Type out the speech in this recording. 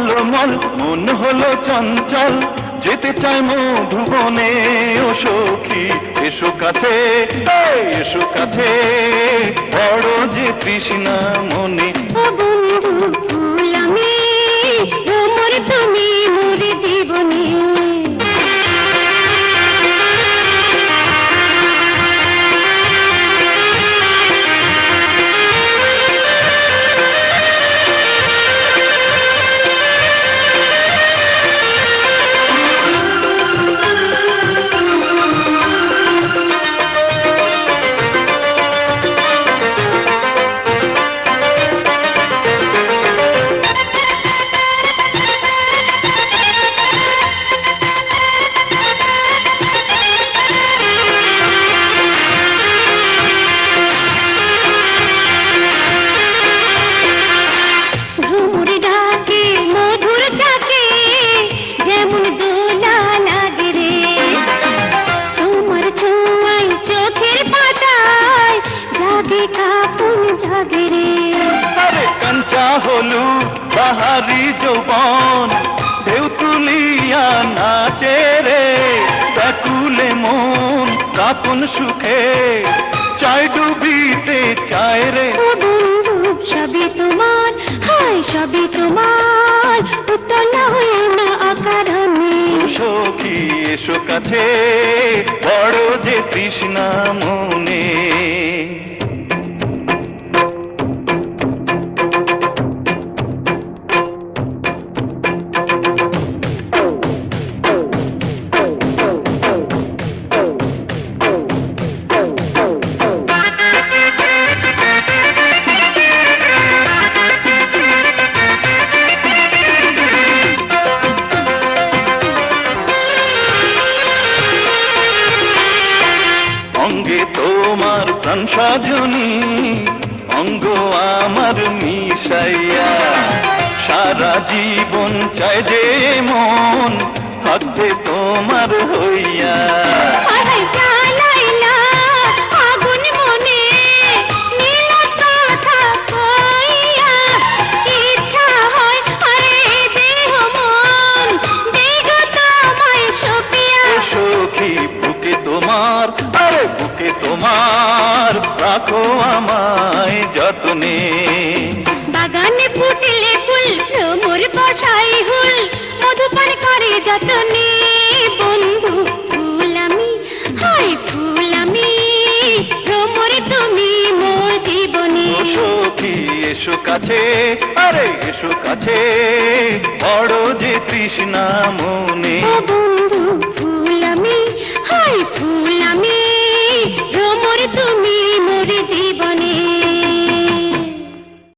ঝলমল মন হলো চঞ্চল। যেতে চায় মধুবনে, ও সখী, এসো কাছে এসো কাছে। বড় যে তৃষ্ণা মনে বাহারি যৌবন ঢেউ তুলিয়া নাচে রে। ব্যাকুলে মন কাপন সুখে চাই ডুবিতে চায় রে। সবই তোমার হায় সবই তোমার উতলা হয়ে না আকারণে সখী এসো কাছে বড় যে তৃষ্ণা মনে। প্রাণ সাধুনি অঙ্গ আমার মিশাইয়া। সারা জীবন চাই যে মন থাকবে তোমার হইয়া। রাখো আমায় যতনে। বাগানে ফুটলে ফুল ভ্রমর বসাই হুল মধুপান করে যতনে। বন্ধু ফুল আমি হাই ফুল আমি ভ্রমর তুমি মোর জীবনে। সখী এসো কাছে আরে এসো কাছে বড় যে তৃষ্ণা মনে। ও